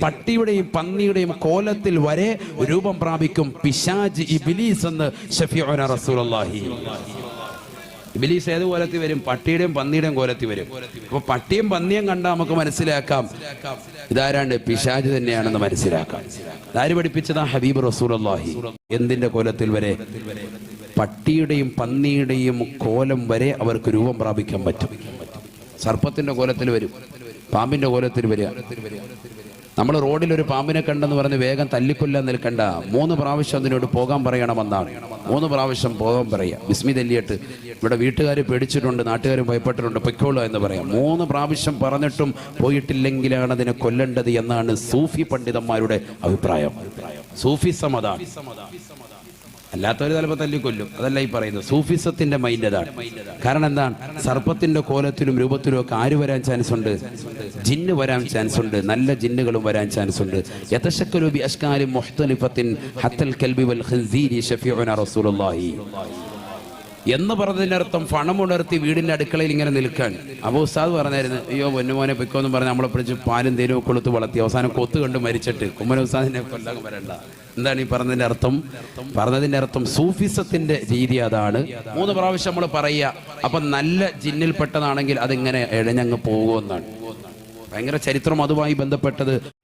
പട്ടിയുടെയും പന്നിയുടെയും കോലത്തിൽ വരെ രൂപം പ്രാപിക്കും പിശാജ് ഇബിലീസ് എന്ന് ഷഫീഉന റസൂലുള്ളാഹി. ഇബിലീസ് ഏത് കോലത്തിൽ വരും? പട്ടിയുടെയും പന്നിയുടെയും കോലത്തിൽ വരും. അപ്പൊ പട്ടിയും പന്നിയും കണ്ടാൽ നമുക്ക് മനസ്സിലാക്കാം. ഇതാരാണ്ട് പിശാജ് തന്നെയാണെന്ന് മനസ്സിലാക്കാം. ആര് പഠിപ്പിച്ചതാ? ഹബീബ് റസൂലുള്ളാഹി. എന്തിന്റെ കോലത്തിൽ വരെ? പട്ടിയുടെയും പന്നിയുടെയും കോലം വരെ അവർക്ക് രൂപം പ്രാപിക്കാൻ പറ്റും. സർപ്പത്തിന്റെ കോലത്തിൽ വരും. പാമ്പിന്റെ കോലത്തിൽ വരിക. നമ്മൾ റോഡിൽ ഒരു പാമ്പിനെ കണ്ടെന്ന് പറഞ്ഞ് വേഗം തല്ലിക്കൊല്ലാൻ നിൽക്കണ്ട. മൂന്ന് പ്രാവശ്യം അതിനോട് പോകാൻ പറയണമെന്നാണ്. മൂന്ന് പ്രാവശ്യം പോകാൻ പറയാം ബിസ്മി തല്ലിയിട്ട് ഇവിടെ വീട്ടുകാർ പേടിച്ചിട്ടുണ്ട് നാട്ടുകാരും ഭയപ്പെട്ടിട്ടുണ്ട്. പൊയ്ക്കോളൂ എന്ന് പറയാം. മൂന്ന് പ്രാവശ്യം പറഞ്ഞിട്ടും പോയിട്ടില്ലെങ്കിലാണ് അതിനെ കൊല്ലേണ്ടത് എന്നാണ് സൂഫി പണ്ഡിതന്മാരുടെ അഭിപ്രായം. സൂഫി അതാണ്. അല്ലാത്തവർ ചിലപ്പോൾ തല്ലിക്കൊല്ലും. അതല്ല ഈ പറയുന്നത്. സൂഫിസത്തിന്റെ മൈൻഡ് അതാണ്. കാരണം എന്താണ്? സർപ്പത്തിന്റെ കോലത്തിലും രൂപത്തിലും ഒക്കെ ആര് വരാൻ ചാൻസ് ഉണ്ട്? ജിന്ന് വരാൻ ചാൻസ് ഉണ്ട്. നല്ല ജിന്നുകളും വരാൻ ചാൻസ് ഉണ്ട്. യതശക്കലു ബി മുഹ്തലിഫത്തിൻ ഹത്തൽ കൽബി വൽ ഖിൻസീരി ഷഫീഉന റസൂലുള്ളാഹി. എന്ന് പറഞ്ഞതിനർത്ഥം പണമുണർത്തി വീടിന്റെ അടുക്കളയിൽ ഇങ്ങനെ നിൽക്കാൻ. അബൂ ഉസ്താദ് പറഞ്ഞായിരുന്നു അയ്യോ പൊന്നുമോനെ പൊയ്ക്കോന്നും പറഞ്ഞ് നമ്മളെ പിടിച്ച് പാലും തേനും കൊളുത്ത് വളർത്തി. അവസാനം കൊത്ത് കണ്ട് മരിച്ചിട്ട്. കുമ്മന ഉസ്താദിനെ കൊല്ലാൻ വരണ്ട. എന്താണ് ഈ പറഞ്ഞതിന്റെ അർത്ഥം? പറഞ്ഞതിന്റെ അർത്ഥം സൂഫിസത്തിന്റെ രീതി അതാണ്. മൂന്ന് പ്രാവശ്യം നമ്മൾ പറയുക അപ്പൊ നല്ല ജിന്നിൽപ്പെട്ടതാണെങ്കിൽ അതിങ്ങനെ എഴഞ്ഞങ്ങ് പോകുമെന്നാണ്. ഭയങ്കര ചരിത്രം അതുമായി ബന്ധപ്പെട്ടത്.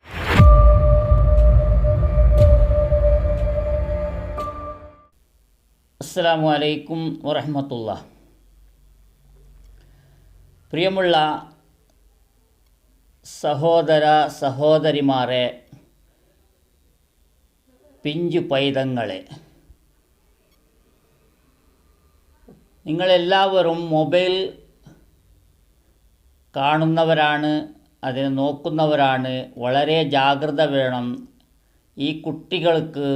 അസ്സലാമു അലൈക്കും വറഹമത്തുള്ള പ്രിയമുള്ള സഹോദര സഹോദരിമാരെ പിഞ്ചു പൈതങ്ങളെ നിങ്ങളെല്ലാവരും മൊബൈൽ കാണുന്നവരാണ് അതിനെ നോക്കുന്നവരാണ് വളരെ ജാഗ്രത വേണം ഈ കുട്ടികൾക്ക്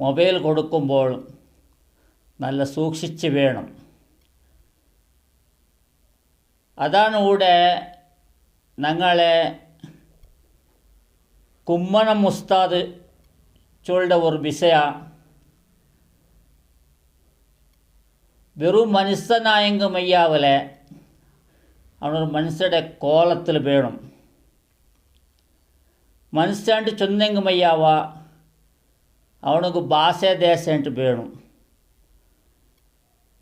മൊബൈൽ കൊടുക്കുമ്പോൾ നല്ല സൂക്ഷിച്ച് വേണം. അതാണ് കൂടെ ഞങ്ങളെ കുമ്മണം മുസ്താദ് ചോളുടെ ഒരു വിഷയ വെറും മനുഷ്യനായെങ്കിൽ മെയ്യാവലെ അവനൊരു മനുഷ്യരുടെ കോലത്തിൽ വേണം. മനുഷ്യാണ്ട് ചൊന്നെങ്കിൽ മയ്യാവ അവനക്ക് ഭാഷാദേശമായിട്ട് വേണം.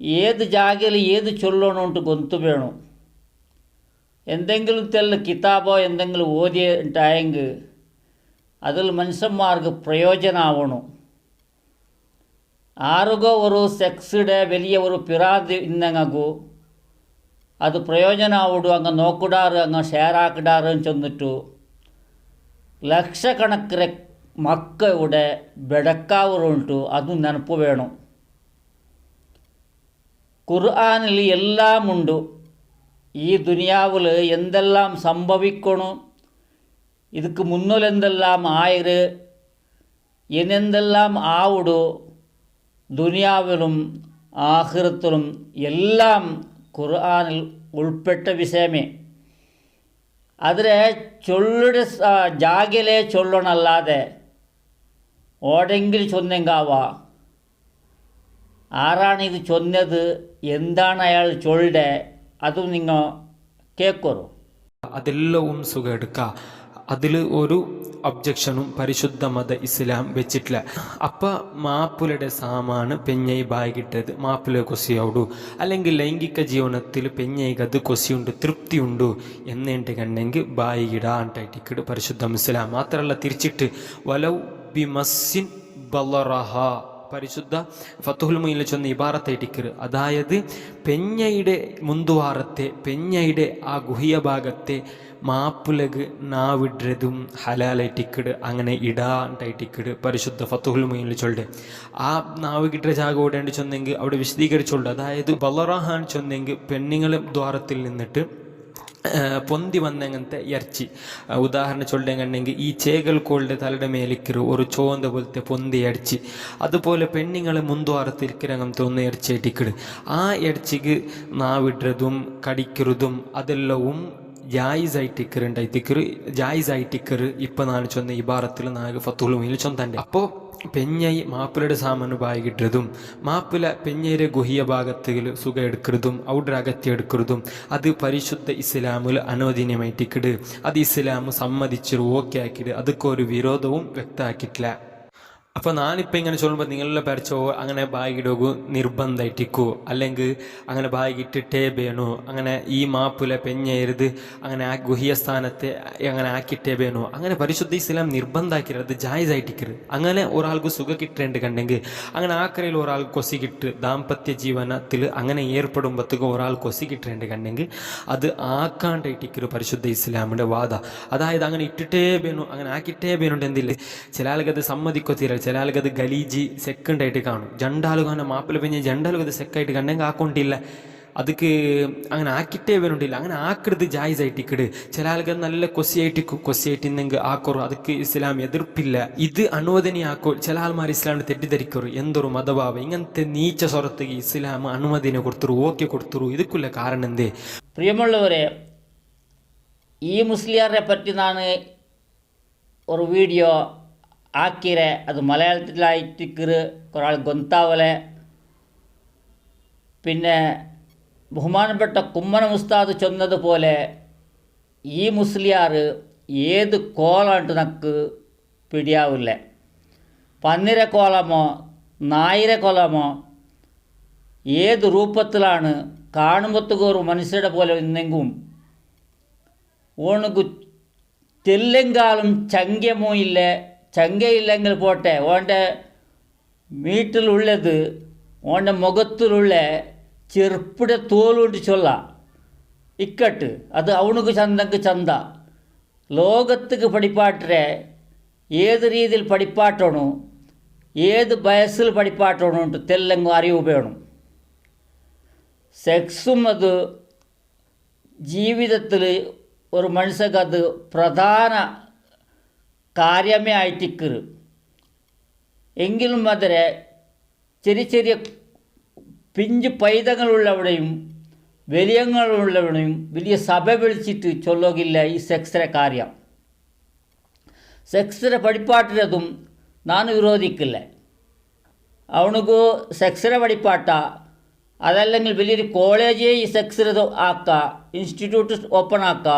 ഏത് ജാഗയിൽ ഏത് ചൊല്ലണോണ്ട് കൊന്ത് വേണം. എന്തെങ്കിലും തെല്ല കിതാബോ എന്തെങ്കിലും ഓതിയിട്ടായെങ്കിൽ അതിൽ മനുഷ്യന്മാർക്ക് പ്രയോജനമാവണം ആരുകോ ഒരു സെക്സിടെ വലിയ ഒരു പിറാതി ഇന്നങ്ങു അത് പ്രയോജനമാവിടും അങ്ങ് നോക്കിടാറ് അങ്ങ് ഷെയറാക്കിടാറും ചെന്നിട്ടു. ലക്ഷക്കണക്കിന് മക്കളുടെ ബെടക്കാവറുണ്ട് അതും നനപ്പ് വേണം. ഖുർആാനിൽ എല്ലാമുണ്ട് ഈ ദുനിയാവിൽ എന്തെല്ലാം സംഭവിക്കണം ಇದಕ್ಕೆ മുന്നിലെന്തെല്ലാം ആയത് ഇനെന്തെല്ലാം ആവുടു ദുനിയാവിലും ആഹൃത്തിലും എല്ലാം ഖുർആാനിൽ ഉൾപ്പെട്ട വിഷയമേ ಆದರೆ ചൊല്ലുടെ ജാഗലേ ചൊല്ലണല്ലാതെ ഓടെങ്കിലും ചൊന്നെങ്കാവ ആരാണ് ഇത് ചൊന്നത്? എന്താണ് അയാൾ ചൊല്ലുടെ അതും നിങ്ങൾ കേൾക്കുറു അതെല്ലവും സുഖം എടുക്കുക അതിൽ ഒരു ഒബ്ജക്ഷനും പരിശുദ്ധ മത ഇസ്ലാം വെച്ചിട്ടില്ല. അപ്പ മാപ്പിളുടെ സാമാണ് പെഞ്ഞൈ ബാഗിട്ടത് മാപ്പിള കൊസിയോടു അല്ലെങ്കിൽ ലൈംഗിക ജീവനത്തിൽ പെഞ്ഞൈകത് കൊസിയുണ്ട് തൃപ്തിയുണ്ട് എന്നെന്റെ കണ്ടെങ്കിൽ ബായിടാ അണ്ടായിട്ടിക്കട് പരിശുദ്ധ ഇസ്ലാം. മാത്രമല്ല തിരിച്ചിട്ട് വലൗ ബി മസ്സിൻ ബലറഹ പരിശുദ്ധ ഫത്തുഹുൽ മുയിൽ ഇബാറത്തെ ടിക്കർ അതായത് പെഞ്ഞയുടെ മുന്തുവാറത്തെ പെഞ്ഞയുടെ ആ ഗുഹ്യ ഭാഗത്തെ മാപ്പുലക് നാവിഡ്രതും ഹലാലൈറ്റിക്കട് അങ്ങനെ ഇടാണ്ടായിട്ടിക്കട് പരിശുദ്ധ ഫത്തുഹുൽ മുയിൽ ചൊല്ലെ. ആ നാവികിട്ട ജാഗ ഓടേണ്ടി ചൊന്നെങ്കിൽ അവിടെ വിശദീകരിച്ചോളൂ. അതായത് ബലറാഹാൻ ചൊന്നെങ്കിൽ പെണ്ണുങ്ങളും ദ്വാരത്തിൽ നിന്നിട്ട് പൊന്തി വന്നങ്ങനത്തെ ഇറച്ചി. ഉദാഹരണം ചൊല്ലുകയാണെങ്കിൽ ഈ ചേകൽക്കോളുടെ തലയുടെ മേലിക്കരു ഒരു ചോന്ത പോലത്തെ പൊന്തി ഇറച്ചി. അതുപോലെ പെണ്ണുങ്ങൾ മുന്തുവാരത്തിരിക്കരങ്ങനത്തെ ഒന്ന് ഇറച്ചി ഇട്ടിക്കിട് ആ ഇറച്ചിക്ക് നാവിടുന്നതും കടിക്കുന്നതും അതെല്ലാവും ജായിസ് ആയിട്ട് ഉണ്ടായിത്തിക്കറ് ജായിസ് ആയിട്ടിക്കറ് ഇപ്പൊ ನಾನು ചൊന്ന ഇബാറത്തിൽ നാഗ് ഫത്തുൽ മീൽ ചൊന്തന്റെ. അപ്പോൾ പെഞ്ഞൈ മാപ്പിളയുടെ സാമാന് ബായികിട്ടതും മാപ്പിള പെഞ്ഞൈരെ ഗുഹിയ ഭാഗത്തിൽ സുഖം എടുക്കുന്നതും അവിടെ അകത്തി എടുക്കുന്നതും അത് പരിശുദ്ധ ഇസ്ലാമിൽ അനോദീനമായിട്ടിക്കിട് അത് ഇസ്ലാം സമ്മതിച്ചിട്ട് ഓക്കെ ആക്കിയിട്ട് അതൊക്കെ ഒരു വിരോധവും വ്യക്തമാക്കിയിട്ടില്ല. അപ്പോൾ ഞാനിപ്പോൾ ഇങ്ങനെ ചൊല്ലുമ്പോൾ നിങ്ങളുടെ പരച്ചോ അങ്ങനെ ബാഗിടോകു നിർബന്ധമായിട്ടിക്കോ അല്ലെങ്കിൽ അങ്ങനെ ബാഗിട്ടിട്ടേ വേണോ അങ്ങനെ ഈ മാപ്പിലെ പെഞ്ഞരുത് അങ്ങനെ ആ ഗുഹിയ സ്ഥാനത്തെ അങ്ങനെ ആക്കിയിട്ടേ വേണോ അങ്ങനെ പരിശുദ്ധ ഇസ്ലാം നിർബന്ധമാക്കിയത് ജായിസായിട്ടിക്കരുത്. അങ്ങനെ ഒരാൾക്ക് സുഖം കിട്ടേണ്ട കണ്ടെങ്കിൽ അങ്ങനെ ആക്കരയിൽ ഒരാൾ കൊസി കിട്ട് ദാമ്പത്യ ജീവനത്തിൽ അങ്ങനെ ഏർപ്പെടുമ്പോഴത്തേക്ക് ഒരാൾ കൊസി കിട്ടേണ്ടി കണ്ടെങ്കിൽ അത് ആക്കാണ്ടായിട്ടിക്കരു പരിശുദ്ധ ഇസ്ലാമിന്റെ വാദ. അതായത് അങ്ങനെ ഇട്ടിട്ടേ വേണു അങ്ങനെ ആക്കിയിട്ടേ വേണുണ്ട് എന്തില്ലേ? ചില ആൾക്കത് സമ്മതിക്കൊത്തില്ല ചില ആൾക്കത് ഗലീജി സെക്കൻഡായിട്ട് കാണും. ജണ്ടാലുകാനെ മാപ്പിൽ പിന്നെ ജണ്ടാലുകത് സെക്കായിട്ട് കണ്ടെങ്കിൽ ആക്കൊണ്ടില്ല. അതിക്ക് അങ്ങനെ ആക്കിട്ടേ വരണ്ടില്ല. അങ്ങനെ ആക്കിടത് ജായിസായിട്ട് ഇക്കിട് ചില ആൾക്കാർ നല്ല കൊസിയായിട്ട് കൊസിയായിട്ട് ഇന്നെങ്കിൽ ആക്കറു. അതൊക്കെ ഇസ്ലാം എതിർപ്പില്ല. ഇത് അനുവദനയാക്കോ ചില ആൾമാർ ഇസ്ലാം തെറ്റിദ്ധരിക്കറു. എന്തൊരു മതഭാവം. ഇങ്ങനത്തെ നീച്ച സ്വരത്ത് ഇസ്ലാം അനുമതിനെ കൊടുത്തു ഓക്കെ കൊടുത്തു ഇതുക്കുള്ള കാരണം എന്തേ? പ്രിയമുള്ളവരെ ഈ മുസ്ലിയാരെ പറ്റി നാണ് ഒരു വീഡിയോ ആക്കിരെ അത് മലയാളത്തിലായിട്ട് കുറേ ആൾ ഗൊന്താവലെ. പിന്നെ ബഹുമാനപ്പെട്ട കുമ്മന ഉസ്താദ് ചെന്നതുപോലെ ഈ മുസ്ലിയാർ ഏത് കോളാണ്ട് നമുക്ക് പിടിയാവില്ല. പന്നിര കോളമോ നായിര കോളമോ ഏത് രൂപത്തിലാണ് കാണുമ്പത്തുക മനുഷ്യരുടെ പോലെ ഇന്നെങ്കും ഓണക്ക് തെല്ലുങ്കാലും ചങ്കമോ ഇല്ല சங்கே இல்லங்கள் போட்ட ஓண்ட மீட்டில் உள்ளது ஓண்ட முகத்தில் உள்ள ചെറുപ്പിട തോലുകൊണ്ട് ചൊല്ലാം ഇക്കട്ട് അത് അവണക്ക് ചന്തക്ക് ചന്ത ലോകത്തുക്ക് പഠിപ്പാട്ടരെ ഏത് രീതിയിൽ പഠിപ്പാട്ടണോ ഏത് വയസ്സിൽ പഠിപ്പാട്ടണോണ്ട് തെല്ലങ്ങും അറിവ് വേണം സെക്സും അത് ജീവിതത്തിൽ ഒരു മനുഷ്യക്ക് അത് പ്രധാന കാര്യമേ ആയിട്ടിക്കറ്. എങ്കിലും അതിരെ ചെറിയ ചെറിയ പിഞ്ച് പൈതങ്ങളുള്ളവിടെയും വലിയങ്ങളുള്ളവിടെയും വലിയ സഭ വിളിച്ചിട്ട് ചൊല്ലുകില്ല ഈ സെക്സിലെ കാര്യം. സെക്സിലെ പഠിപ്പാട്ടിലതും നാൻ വിരോധിക്കില്ല. അവനുക്ക് സെക്സിലെ പഠിപ്പാട്ട അതല്ലെങ്കിൽ വലിയൊരു കോളേജേ ഈ സെക്സിലത് ആക്ക ഇൻസ്റ്റിറ്റ്യൂട്ട് ഓപ്പൺ ആക്ക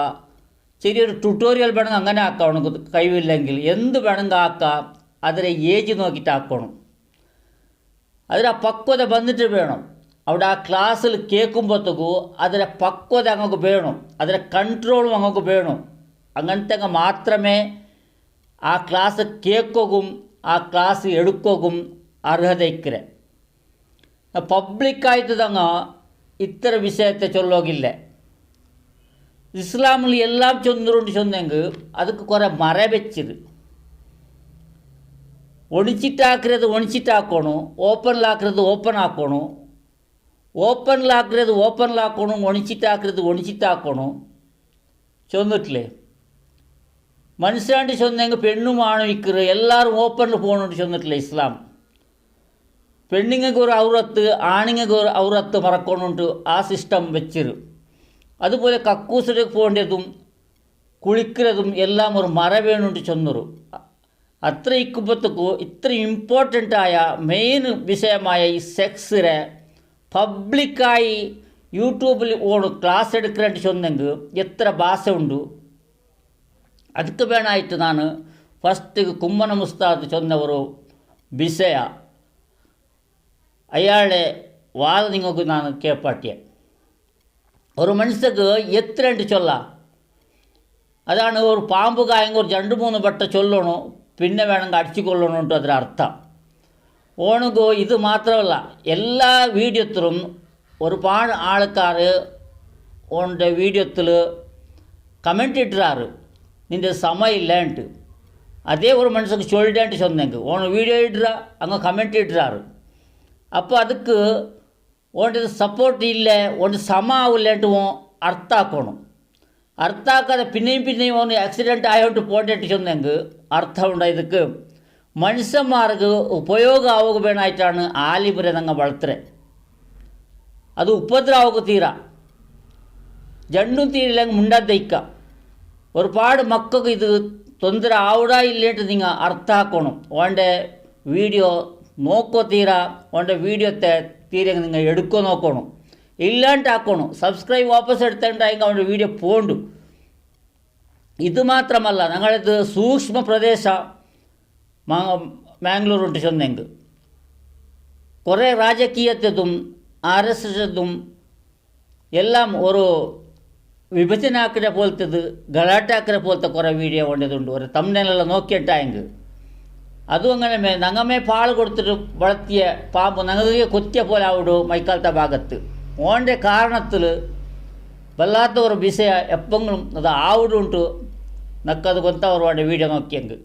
ചെറിയൊരു ട്യൂട്ടോറിയൽ വേണം അങ്ങനെ ആക്കണം കഴിവില്ലെങ്കിൽ എന്ത് വേണമെങ്കിൽ ആക്കാം. അതിലെ ഏജ് നോക്കിയിട്ട് ആക്കണം. അതിലെ പക്വത വന്നിട്ട് വേണം. അവിടെ ആ ക്ലാസ്സിൽ കേൾക്കുമ്പോഴത്തേക്കു അതിലെ പക്വത അങ്ങക്ക് വേണം. അതിലെ കൺട്രോളും അങ്ങക്ക് വേണം. അങ്ങനത്തെ മാത്രമേ ആ ക്ലാസ് കേൾക്കുകയും ആ ക്ലാസ് എടുക്കുകയും അർഹതയ്ക്കരെ പബ്ലിക്കായിട്ട് തങ്ങ ഇത്ര വിഷയത്തെ ചൊല്ലോകില്ല. ಇಸ್ಲಾಮಲ್ಲಿ ಎಲ್ಲ ಚಂದ್ರುಂಡು ಚಂದಂಗೆ ಅದಕ್ಕೆ ಕೊರೆ ಮರ ಬೆಚ್ಚಿದು ಒಣಚಿಟ್ಟು ಹಾಕಿರೋದು ಒಣಚಿಟ್ಟು ಹಾಕೋಣು ಓಪನ್ಲ್ ಹಾಕಿರೋದು ಓಪನ್ ಹಾಕೋಣು ಓಪನ್ಲ್ ಹಾಕಿರೋದು ಓಪನ್ಲ್ ಹಾಕೋಣು ಒಣಚಿಟ್ಟು ಹಾಕಿರೋದು ಒಣಚಿಟ್ಟು ಹಾಕೋಣು சொந்துட்டிலே மனுஷாண்டு சொந்தங்க பெண்ணும் ஆணும் விற்கிற எல்லாரும் ஓப்பனில் போகணும்னு சொந்துட்டில்ல இஸ்லாம். பெண்ணுங்களுக்கு ஒரு அவுரத்து ஆணுங்களுக்கு ஒரு அவுரத்து மறக்கணுன்ட்டு ஆ சிஸ்டம் வச்சிரு. അതുപോലെ കക്കൂസിലേക്ക് പോകേണ്ടതും കുളിക്കുന്നതും എല്ലാം ഒരു മറ വേണുണ്ട് ചൊന്നൊരു അത്ര ഇക്കുമ്പത്തേക്കു ഇത്ര ഇമ്പോർട്ടൻ്റായ മെയിൻ വിഷയമായ ഈ സെക്സിനെ പബ്ലിക്കായി യൂട്യൂബിൽ ഓണ് ക്ലാസ് എടുക്കേണ്ടി ചൊന്നെങ്കിൽ എത്ര ഭാഷ ഉണ്ട് ಅದಕ್ಕೆ ಬೇಣಾಯಿತು ನಾನು ಫಸ್ಟಿಗೆ ಕುಮ್ಮನ ಮುಸ್ತಾದ್ ಚೊಂದ ഒരു ವಿಷಯ അയാളെ വാദ നിങ്ങൾക്ക് ನಾನು ஒரு மனுஷனுக்கு எத்திரண்டு சொல்லலாம். அதான ஒரு பாம்பு காயங்க ஒரு ரெண்டு மூணு பட்டை சொல்லணும். பின்ன வேணுங்க அடிச்சு கொள்ளணுன்ட்டு ಅದರ அர்த்தம். ஓனுக்கு இது மாத்திரமல்ல. எல்லா வீடியோத்திலும் ஒரு பாடு ஆளுக்கார் உன்னோட வீடியோத்தில் கமெண்ட் இட்டுறாரு நின்ற சமயம் இல்லைன்ட்டு. அதே ஒரு மனுஷனுக்கு சொல்லிட்டேன்ட்டு சொன்னேங்க. உன வீடியோ இடுறா? அங்கே கமெண்ட் இட்டுறாரு அப்போ அதுக்கு ಒಂದು ಸಪೋರ್ಟ್ ಇಲ್ಲ ಒಂದು ಸಮ ಅವಲ್ಲೆಟುವೋ ಅರ್ಥ ಹಾಕೋಣ ಅರ್ಥ ಹಾಕದ ಪಿನ್ನೆയും പിന്നെയും ಅವನು ಆಕ್ಸಿಡೆಂಟ್ ಆಯೋಟ್ಟು പോണ്ടിട്ട് ചെന്നെങ്കിൽ അർത്ഥം ഉണ്ട് ಇದಕ್ಕೆ മനുഷ്യന്മാർക്ക് ಉಪಯೋಗ ಆವಾಗ ಬೇಣಾಯ್ತಾണ് ಆಲಿಬರೆ ನಂಗೆ വളർത്തರೆ ಅದು ಉಪದ್ರ ಆವಾಗ ತೀರ ಜಂಡು ತೀರಿಲ್ಲಂಗೆ ಮುಂಡದ್ದೈಕ್ಕ ഒരുപാട് മക്കൾക്ക് ഇത് തൊന്തര ആവിടാ ഇല്ലേട്ട് നിങ്ങൾ അർത്ഥമാക്കണം ഓൻ്റെ വീഡിയോ നോക്കോ തീര ഓൻ്റെ വീഡിയോത്തെ തീരെ നിങ്ങൾ എടുക്കോ നോക്കണോ ഇല്ലാണ്ടാക്കണോ സബ്സ്ക്രൈബ് വാപ്പസ് എടുത്തിട്ടുണ്ടായി അവൻ്റെ വീഡിയോ പോണ്ടു ഇത് മാത്രമല്ല ഞങ്ങളിത് സൂക്ഷ്മ പ്രദേശ മാംഗ്ലൂരുണ്ട് ചെന്നെങ്കിൽ കുറേ രാജകീയത്തതും ആർ എസ് എസതും എല്ലാം ഒരു വിഭജനാക്കിനെ പോലത്തത് ഗലാട്ടാക്കിനെ പോലത്തെ കുറേ വീഡിയോ കൊണ്ടതുണ്ട് ഒരു തമിഴ്നെല്ലാം നോക്കിയിട്ടായെങ്കിൽ അതും അങ്ങനെ മേ നങ്ങമേ പാൾ കൊടുത്തിട്ട് വളർത്തിയ പാമ്പ് ഞങ്ങൾക്ക് കൊത്തിയ പോലെ ആവിടു മൈക്കാലത്തെ ഭാഗത്ത് ഓൻ്റെ കാരണത്തിൽ വല്ലാത്ത ഒരു വിഷയ എപ്പെങ്കിലും അത് ആവിടുണ്ട് നക്കത് കൊത്ത ഒരു വീഡിയോ നോക്കിയെങ്കിൽ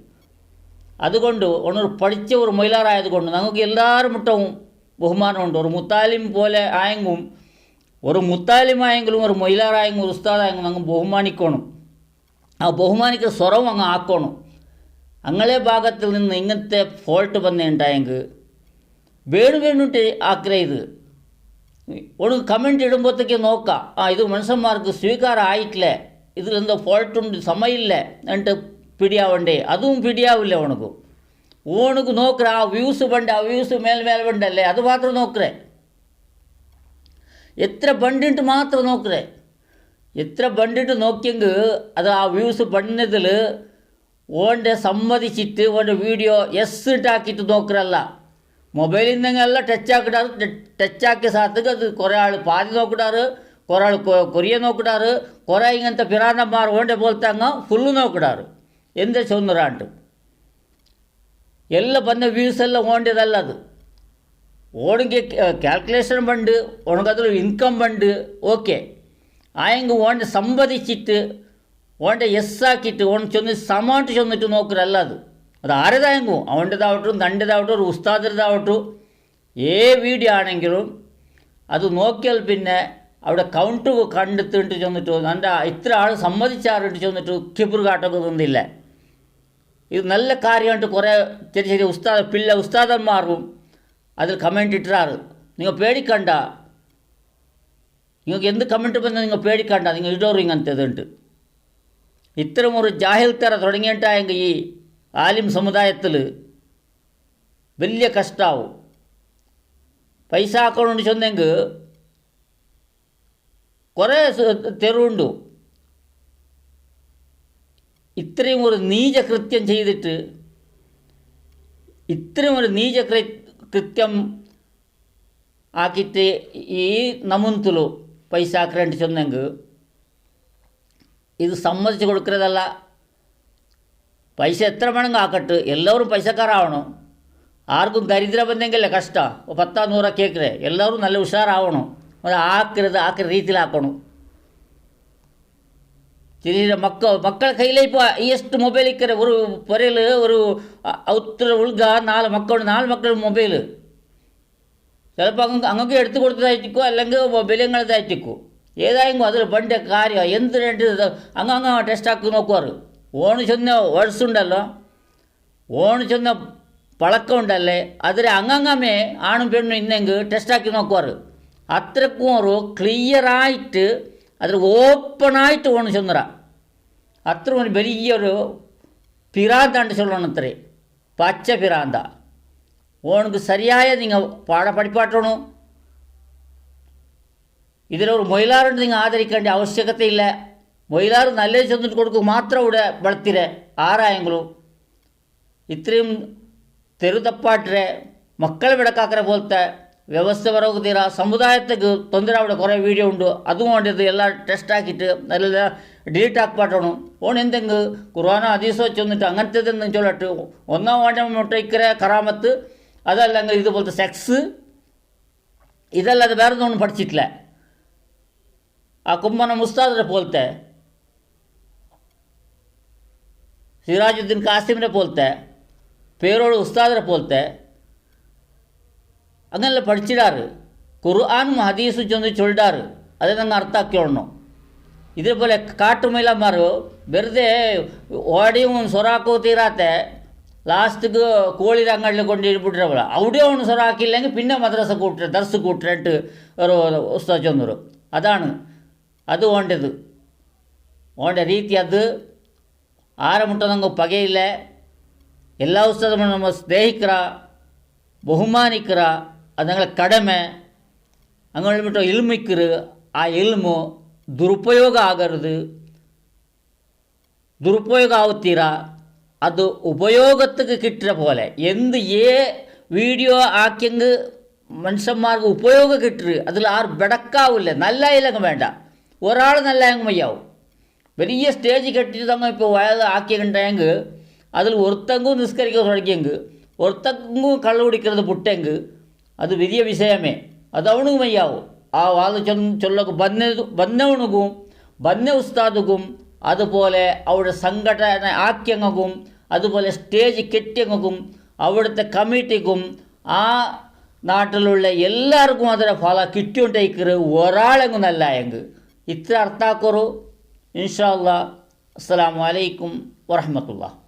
അതുകൊണ്ട് ഒന്നൊരു പഠിച്ച ഒരു മൊയിലാറായതുകൊണ്ട് ഞങ്ങൾക്ക് എല്ലാവരും മുട്ടവും ബഹുമാനമുണ്ട് ഒരു മുത്താലിം പോലെ ആയെങ്കും ഒരു മുത്താലിമായെങ്കിലും ഒരു മൊയിലാറായെങ്കിലും ഒരു ഉസ്താദായെങ്കിലും അങ്ങ് ബഹുമാനിക്കണം ആ ബഹുമാനിക്കുന്ന സ്വരം അങ്ങ് ആക്കണം അങ്ങളെ ഭാഗത്തിൽ നിന്ന് ഇങ്ങനത്തെ ഫോൾട്ട് വന്നിട്ടുണ്ടായെങ്കിൽ വേണു വേണുട്ട് ആഗ്രഹിത് ഒന്ന് കമന്റ് ഇടുമ്പോഴത്തേക്ക് നോക്കാം. ആ ഇത് മനുഷ്യന്മാർക്ക് സ്വീകാരം ആയിട്ടില്ലേ ഇതിലെന്തോ ഫോൾട്ടുണ്ട് സമയമില്ലേ എന്നിട്ട് പിടിയാവണ്ടേ. അതും പിടിയാവില്ല ഉണക്ക് ഓണക്ക് നോക്കുക ആ വ്യൂസ് പണ്ട് ആ വ്യൂസ് മേൽമേൽ പണ്ടല്ലേ? അത് മാത്രം നോക്കറേ എത്ര പണ്ടിട്ട് മാത്രം നോക്കറേ എത്ര പണ്ടിട്ട് നോക്കിയെങ്കിൽ അത് ആ വ്യൂസ് പണിഞ്ഞതിൽ ഓൻ്റെ സമ്മതിച്ചിട്ട് ഓൻ്റെ വീഡിയോ എസ് ഇട്ടാക്കിയിട്ട് നോക്കറല്ല മൊബൈലിൽ നിന്നെല്ലാം ടച്ച് ആക്കിടാറ് ടച്ച് ആക്കിയ സാധക്ക് അത് കുറേ ആൾ പാതി നോക്കിടാറ് കുറേ ആൾ കൊറിയ നോക്കിടാറ് കുറേ ഇങ്ങനത്തെ പിറാന്തന്മാർ ഓൻ്റെ പോലത്തെ അങ്ങ് ഫുള്ള് നോക്കിടാറ് ಎಂದೇ ಚೊಂದರಾಂಟು ಎಲ್ಲ ಬಂದ ವ್ಯೂಸ್ ಎಲ್ಲ ಓಂಡಿದಲ್ಲ ಅದು ಓಣಿಗೆ ಕ್ಯಾಲ್ಕುಲೇಷನ್ ಬಂಡು ಒಣಗದ್ರ ಇನ್ಕಮ್ ಬಂಡು ಓಕೆ ആയെങ്കിൽ ഓൻ്റെ സമ്മതിച്ചിട്ട് ഓന്റെ എസ് ആക്കിയിട്ട് ഓൺ ചെന്ന് സമാട്ട് ചെന്നിട്ട് നോക്കലല്ല അത് അത് ആരതായെങ്കിൽ അവന്റെതാവട്ടും തന്റെതാവട്ടും ഒരു ഉസ്താദരതാവട്ടും ഏ വീഡിയോ ആണെങ്കിലും അത് നോക്കിയാൽ പിന്നെ അവിടെ കൗണ്ട് കണ്ടെത്തിട്ട് ചെന്നിട്ട് എന്റെ ഇത്ര ആൾ സമ്മതിച്ചാറിട്ട് ചെന്നിട്ട് കിബിർ കാട്ടൊക്കെ തന്നില്ല ഇത് നല്ല കാര്യമായിട്ട് കുറേ ചെറിയ ചെറിയ ഉസ്താദ പിള്ള ഉസ്താദന്മാരും അതിൽ കമന്റ് ഇട്ടാറ് നിങ്ങൾ പേടിക്കണ്ട. നിങ്ങൾക്ക് എന്ത് കമന്റ് പറഞ്ഞാൽ നിങ്ങൾ പേടിക്കണ്ട. നിങ്ങൾ ഇടോറ് ഇങ്ങനത്തേതുണ്ട് ഇത്തരമൊരു ജാഹിൽത്തറ തുടങ്ങിയിട്ടായെങ്കിൽ ഈ ആലിം സമുദായത്തിൽ വലിയ കഷ്ടമാവും പൈസ അക്കൗണ്ട് ചെന്നെങ്കിൽ കുറേ തെരുവുണ്ട് ഇത്രയും ഒരു നീച കൃത്യം ചെയ്തിട്ട് ഇത്രയും ഒരു നീച കൃത്യം ആക്കിയിട്ട് ഈ നമുന്തുലു പൈസ ആക്രണ്ടിച്ചെന്നെങ്കിൽ ഇത് സമ്മതിച്ചു കൊടുക്കുന്നതല്ല പൈസ എത്ര വേണമെങ്കിൽ ആക്കട്ട് എല്ലാവരും പൈസക്കാരാവണം ആർക്കും ദരിദ്രം എന്തെങ്കിലേ കഷ്ടം പത്താ നൂറാ കേൾക്കേ എല്ലാവരും നല്ല ഉഷാറാവണം അത് ആക്കരുത് ആക്കുന്ന രീതിയിലാക്കണം திடீர்னு மக்கள் மக்கள் கையில் இப்போ ஹையஸ்ட் மொபைல் இருக்கிற ஒரு பொறையில் ஒரு அவுத்தர உள்கா நாலு மக்கள் நாலு மக்கள் மொபைல் சிலப்போ அங்கே அங்கே எடுத்து கொடுத்ததாயிட்டுக்கோ அல்லங்க வெளியங்களதாயிட்டுக்கோ ఏదో ఇంకో అసలు బండి కార్యం ఎందుకంటే అంగంగా టెస్ట్ హాకు నొక్కోరు ఓణు చెందిన వడుసు ఉండల్లో ఓణు చెందిన பழக்கம் உண்டல்லே? அதில் அங்கங்கமே ஆணும் பெண்ணும் இன்னங்கு டெஸ்டாக்கி நோக்குவார். அத்தனைக்கும் ஒரு கிளியராயிட்டு அதில் ஓப்பனாயிட்டு ஒன்று சொந்துறான் அத்தனை ஒரு பெரிய ஒரு பிராந்தாண்டு சொல்லணும் அத்தனை. பச்சை பிராந்தா. உனக்கு சரியாக நீங்கள் பாட படிப்பாட்டணும் ഇതിനൊരു മൊയിലാറിന് നിങ്ങൾ ആദരിക്കേണ്ട ആവശ്യകതയില്ല മൊയിലാർ നല്ല ചെന്നിട്ട് കൊടുക്കുക മാത്രം ഇവിടെ വളത്തിരെ ആരായെങ്കിലും ഇത്രയും തെരുതപ്പാട്ടിരെ മക്കളെ വിടക്കാക്കറെ പോലത്തെ വ്യവസ്ഥ പറവുതീര സമുദായത്തേക്ക് തൊന്തര അവിടെ കുറേ വീഡിയോ ഉണ്ട് അതുകൊണ്ട് ഇത് എല്ലാം ടെസ്റ്റ് ആക്കിയിട്ട് നല്ല ഡിലീറ്റ് ആക്കപ്പെടണം ഓൺ എന്തെങ്കിലും ഖുർആാനോ അതീസോ ചെന്നിട്ട് അങ്ങനത്തെ എന്തെങ്കിലും ചൊല്ലട്ട് ഒന്നാം വേണ്ട മുട്ടയ്ക്കര കറാമത്ത് അതല്ലെങ്കിൽ ഇതുപോലത്തെ സെക്സ് ഇതല്ലാതെ വേറെ ഒന്നും പഠിച്ചിട്ടില്ല ಆ ಕುಂಭನ ಮುಸ್ತಾದ್ರೆ പോലത്തെ സിറാജുദ്ദീൻ കാസിമിനെ പോലത്തെ പേരോട് ഉസ്താദിനെ പോലത്തെ അങ്ങനെയല്ല പഠിച്ചിടാറ് ഖുർആാനും ഹദീസും ചെന്ന് ചൊല്ലിടാറ് അതേ നിങ്ങൾ അർത്ഥാക്കിയോളണം ഇതേപോലെ കാട്ടുമൈലന്മാർ വെറുതെ ഓടിയും സൊറാക്കവും തീരാത്ത ലാസ്റ്റിക്ക് കോളി അങ്ങാടിൽ കൊണ്ട് ഇരുപ്പിട്ടിട്ടവള അവിടെ അവന് സൊറാക്കില്ലെങ്കിൽ പിന്നെ മദ്രസ കൂട്ട ദർസ് കൂട്ടിട്ട് ഒരു ഉസ്താദ് ചെന്നൊരു അതാണ് ಅದು ಒಂಡೆದು ಒಂಡ ರೀತಿಯದ್ದು ಆರ ಮುಟ್ಟದಂಗೆ ಪಗೆ ಇಲ್ಲ ಎಲ್ಲ ಉತ್ಸವ ನಮ್ಮ ಸ್ನೇಹಿತರ ಬಹುಮಾನಿಕರ ಅದಂಗಳ ಕಡಿಮೆ ಅಂಗಳ್ಬಿಟ್ಟು ಇಲ್ಮಿಕ್ಕರು ಆ ಇಲ್ಮು ದುರುಪಯೋಗ ಆಗರದು ದುರುಪಯೋಗ ಆಗುತ್ತೀರಾ அது உபயோகத்துக்கு கிட்டுற போல எந்த ஏ வீடியோ ஆக்கியங்கு மனுஷன்மாருக்கு உபயோகம் கிட்டுரு அதில் ஆர் பெடக்காவும் இல்லை நல்லா இல்லைங்க வேண்டாம் ഒരാൾ നല്ല മയ്യാവും വലിയ സ്റ്റേജ് കെട്ടിട്ട് തങ്ങ ഇപ്പോൾ വയത് ആക്കിയിട്ടുണ്ടെങ്കിൽ അതിൽ ഒരുത്തങ്കും നിസ്കരിക്കാൻ തുടങ്ങിയെങ്കിൽ ഒരുത്തങ്കും കള്ളു കുടിക്കുന്നത് പുട്ടെങ്കിൽ അത് വലിയ വിഷയമേ. അത് അവണു മയ്യാവും ആ വാദ ചൊല്ലക്ക്. ബന്ന ബന്നവണുകും ബന്ന ഉസ്താദുകും അതുപോലെ അവിടെ സംഘടന ആക്കിയങ്ങും അതുപോലെ സ്റ്റേജ് കെട്ടിയങ്ങും അവിടുത്തെ കമ്മിറ്റിക്കും ആ നാട്ടിലുള്ള എല്ലാവർക്കും അതിനെ ഫല കിട്ടിയോണ്ടേക്കറ് ഒരാളെങ്ങും നല്ല എങ്കിൽ इतना अर्थ करो इनशा अल्लाह अलैक्म वरहमतुल्लाह